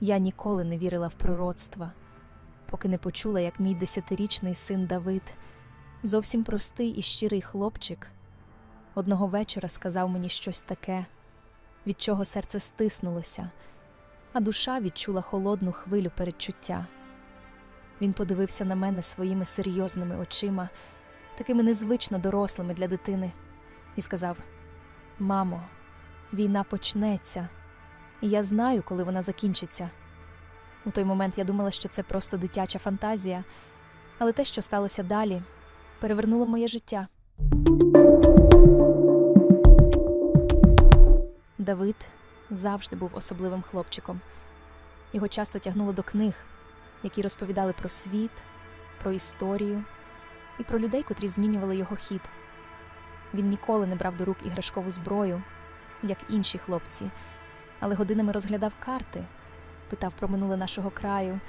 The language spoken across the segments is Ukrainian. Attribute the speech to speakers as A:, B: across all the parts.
A: Я ніколи не вірила в пророцтва, поки не почула, як мій десятирічний син Давид, зовсім простий і щирий хлопчик, одного вечора сказав мені щось таке, від чого серце стиснулося, а душа відчула холодну хвилю передчуття. Він подивився на мене своїми серйозними очима, такими незвично дорослими для дитини, і сказав: Мамо, війна почнеться, і я знаю, коли вона закінчиться. У той момент я думала, що це просто дитяча фантазія, але те, що сталося далі, перевернуло моє життя. Давид завжди був особливим хлопчиком. Його часто тягнуло до книг, які розповідали про світ, про історію і про людей, котрі змінювали його хід. Він ніколи не брав до рук іграшкову зброю, як інші хлопці, але годинами розглядав карти, питав про минуле нашого краю,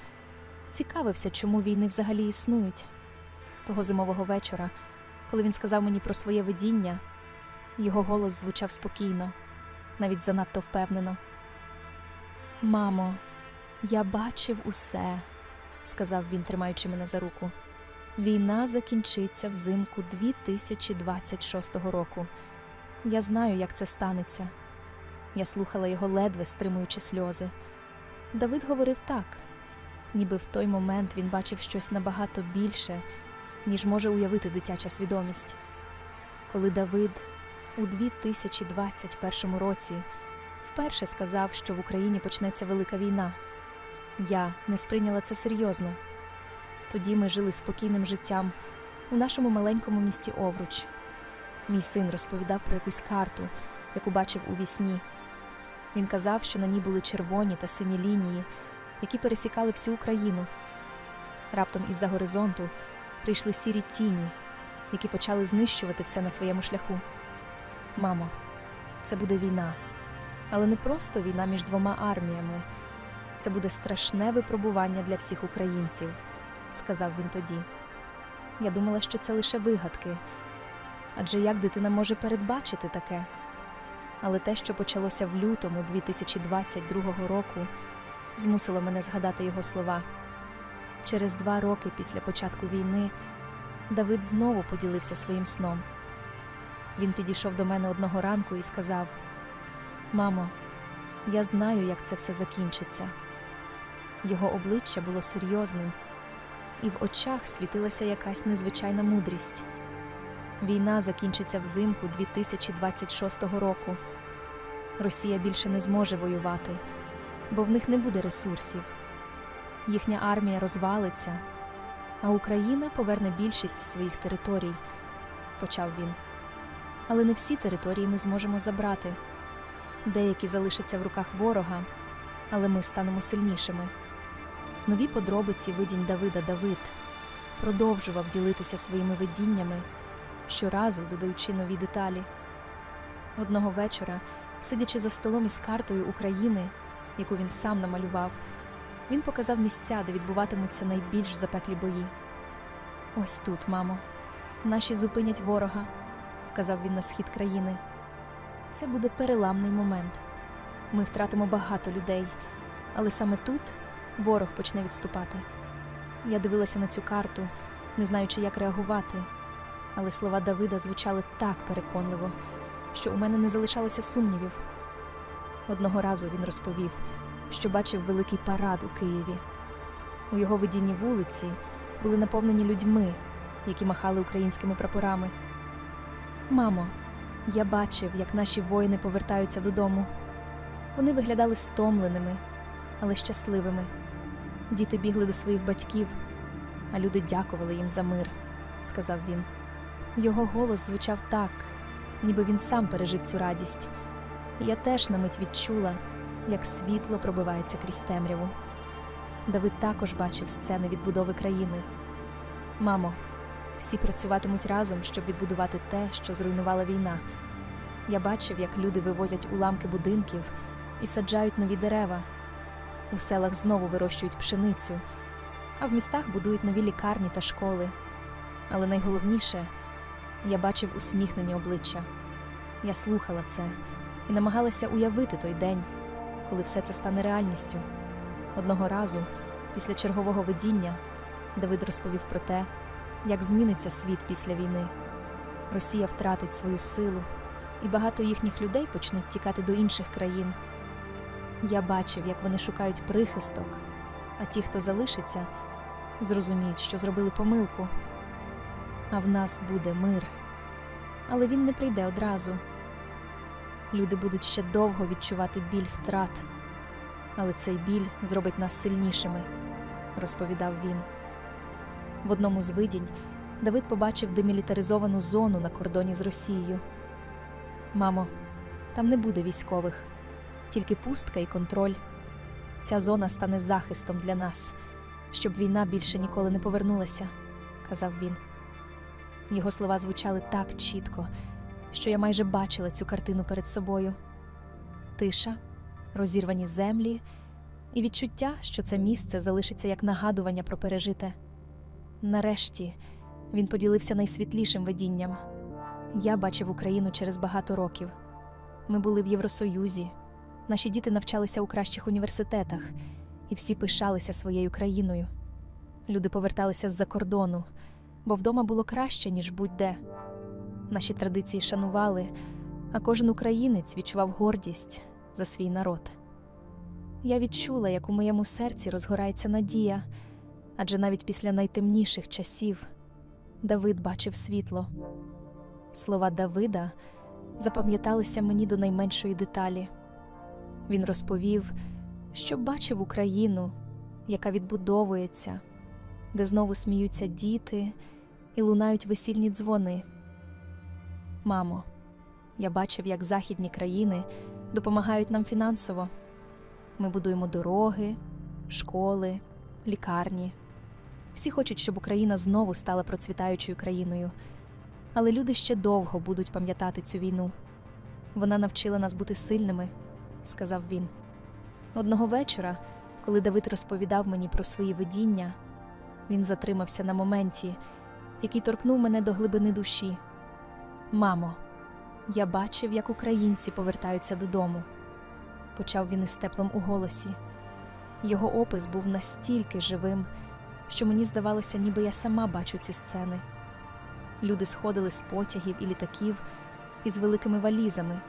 A: цікавився, чому війни взагалі існують. Того зимового вечора, коли він сказав мені про своє видіння, його голос звучав спокійно, навіть занадто впевнено. Мамо, я бачив усе, сказав він, тримаючи мене за руку. Війна закінчиться взимку 2026 року. Я знаю, як це станеться. Я слухала його ледве стримуючи сльози. Давид говорив так, ніби в той момент він бачив щось набагато більше, ніж може уявити дитяча свідомість. Коли Давид у 2021 році вперше сказав, що в Україні почнеться велика війна, я не сприйняла це серйозно. Тоді ми жили спокійним життям у нашому маленькому місті Овруч. Мій син розповідав про якусь карту, яку бачив у вісні. Він казав, що на ній були червоні та сині лінії, які пересікали всю Україну. Раптом із-за горизонту прийшли сірі тіні, які почали знищувати все на своєму шляху. Мамо, це буде війна, але не просто війна між двома арміями. Це буде страшне випробування для всіх українців, сказав він тоді. Я думала, що це лише вигадки. Адже як дитина може передбачити таке? Але те, що почалося в лютому 2022 року, змусило мене згадати його слова. Через два роки після початку війни Давид знову поділився своїм сном. Він підійшов до мене одного ранку і сказав: Мамо, я знаю, як це все закінчиться. Його обличчя було серйозним, і в очах світилася якась незвичайна мудрість. Війна закінчиться взимку 2026 року. Росія більше не зможе воювати, бо в них не буде ресурсів. Їхня армія розвалиться, а Україна поверне більшість своїх територій, почав він. Але не всі території ми зможемо забрати. Деякі залишаться в руках ворога, але ми станемо сильнішими. Нові подробиці видінь Давида Давид продовжував ділитися своїми видіннями, щоразу додаючи нові деталі. Одного вечора, сидячи за столом із картою України, яку він сам намалював, він показав місця, де відбуватимуться найбільш запеклі бої. Ось тут, мамо, наші зупинять ворога, вказав він на схід країни. Це буде переламний момент. Ми втратимо багато людей, але саме тут ворог почне відступати. Я дивилася на цю карту, не знаючи, як реагувати, але слова Давида звучали так переконливо, що у мене не залишалося сумнівів. Одного разу він розповів, що бачив великий парад у Києві. У його видінні вулиці були наповнені людьми, які махали українськими прапорами. Мамо, я бачив, як наші воїни повертаються додому. Вони виглядали стомленими, але щасливими. Діти бігли до своїх батьків, а люди дякували їм за мир, сказав він. Його голос звучав так, ніби він сам пережив цю радість. Я теж на мить відчула, як світло пробивається крізь темряву. Давид також бачив сцени відбудови країни. Мамо, всі працюватимуть разом, щоб відбудувати те, що зруйнувала війна. Я бачив, як люди вивозять уламки будинків і саджають нові дерева. У селах знову вирощують пшеницю, а в містах будують нові лікарні та школи. Але найголовніше, я бачив усміхнені обличчя. Я слухала це і намагалася уявити той день, коли все це стане реальністю. Одного разу, після чергового видіння, Давид розповів про те, як зміниться світ після війни. Росія втратить свою силу, і багато їхніх людей почнуть тікати до інших країн. Я бачив, як вони шукають прихисток, а ті, хто залишиться, зрозуміють, що зробили помилку. А в нас буде мир. Але він не прийде одразу. Люди будуть ще довго відчувати біль втрат, але цей біль зробить нас сильнішими, розповідав він. В одному з видінь Давид побачив демілітаризовану зону на кордоні з Росією. Мамо, там не буде військових, тільки пустка і контроль. Ця зона стане захистом для нас, щоб війна більше ніколи не повернулася, казав він. Його слова звучали так чітко, що я майже бачила цю картину перед собою. Тиша, розірвані землі і відчуття, що це місце залишиться як нагадування про пережите. Нарешті він поділився найсвітлішим видінням. Я бачив Україну через багато років. Ми були в Євросоюзі, наші діти навчалися у кращих університетах, і всі пишалися своєю країною. Люди поверталися з-за кордону, бо вдома було краще, ніж будь-де. Наші традиції шанували, а кожен українець відчував гордість за свій народ. Я відчула, як у моєму серці розгорається надія, адже навіть після найтемніших часів Давид бачив світло. Слова Давида запам'яталися мені до найменшої деталі. Він розповів, що бачив Україну, яка відбудовується, де знову сміються діти і лунають весільні дзвони. Мамо, я бачив, як західні країни допомагають нам фінансово. Ми будуємо дороги, школи, лікарні. Всі хочуть, щоб Україна знову стала процвітаючою країною. Але люди ще довго будуть пам'ятати цю війну. Вона навчила нас бути сильними, сказав він. Одного вечора, коли Давид розповідав мені про свої видіння, він затримався на моменті, який торкнув мене до глибини душі. Мамо, я бачив, як українці повертаються додому, почав він із теплом у голосі. Його опис був настільки живим, що мені здавалося, ніби я сама бачу ці сцени. Люди сходили з потягів і літаків із великими валізами,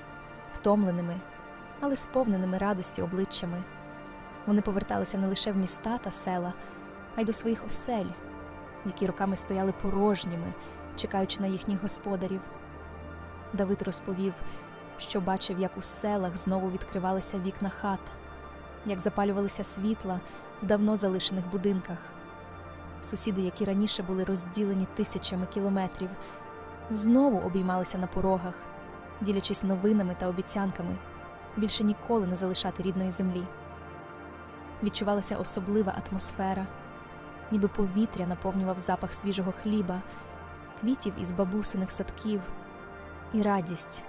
A: втомленими, але сповненими радості обличчями. Вони поверталися не лише в міста та села, а й до своїх осель, які роками стояли порожніми, чекаючи на їхніх господарів. Давид розповів, що бачив, як у селах знову відкривалися вікна хат, як запалювалися світла в давно залишених будинках. Сусіди, які раніше були розділені тисячами кілометрів, знову обіймалися на порогах, ділячись новинами та обіцянками більше ніколи не залишати рідної землі. Відчувалася особлива атмосфера, ніби повітря наповнював запах свіжого хліба, квітів із бабусиних садків і радість,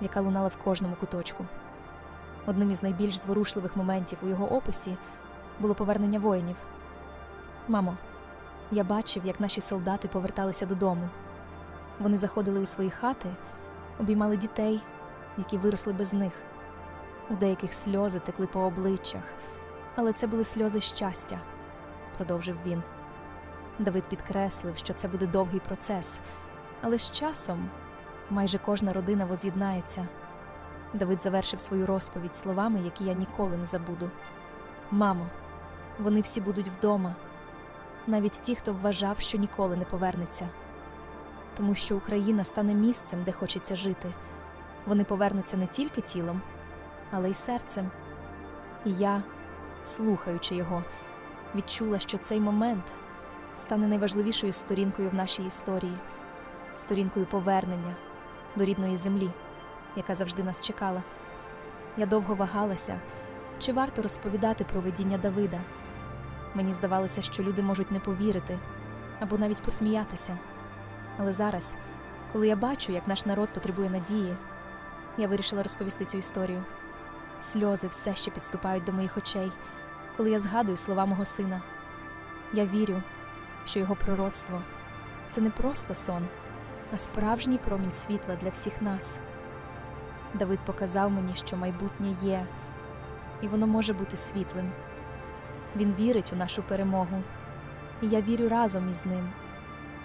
A: яка лунала в кожному куточку. Одним із найбільш зворушливих моментів у його описі було повернення воїнів. Мамо, я бачив, як наші солдати поверталися додому. Вони заходили у свої хати, обіймали дітей, які виросли без них. У деяких сльози текли по обличчях, але це були сльози щастя, продовжив він. Давид підкреслив, що це буде довгий процес, але з часом майже кожна родина воз'єднається. Давид завершив свою розповідь словами, які я ніколи не забуду. Мамо, вони всі будуть вдома навіть ті, хто вважав, що ніколи не повернеться. Тому що Україна стане місцем, де хочеться жити. Вони повернуться не тільки тілом, але й серцем. І я, слухаючи його, відчула, що цей момент стане найважливішою сторінкою в нашій історії, сторінкою повернення до рідної землі, яка завжди нас чекала. Я довго вагалася, чи варто розповідати про видіння Давида. Мені здавалося, що люди можуть не повірити або навіть посміятися. Але зараз, коли я бачу, як наш народ потребує надії, я вирішила розповісти цю історію. Сльози все ще підступають до моїх очей, коли я згадую слова мого сина. Я вірю, що його пророцтво це не просто сон, а справжній промінь світла для всіх нас. Давид показав мені, що майбутнє є, і воно може бути світлим. Він вірить у нашу перемогу. І я вірю разом із ним.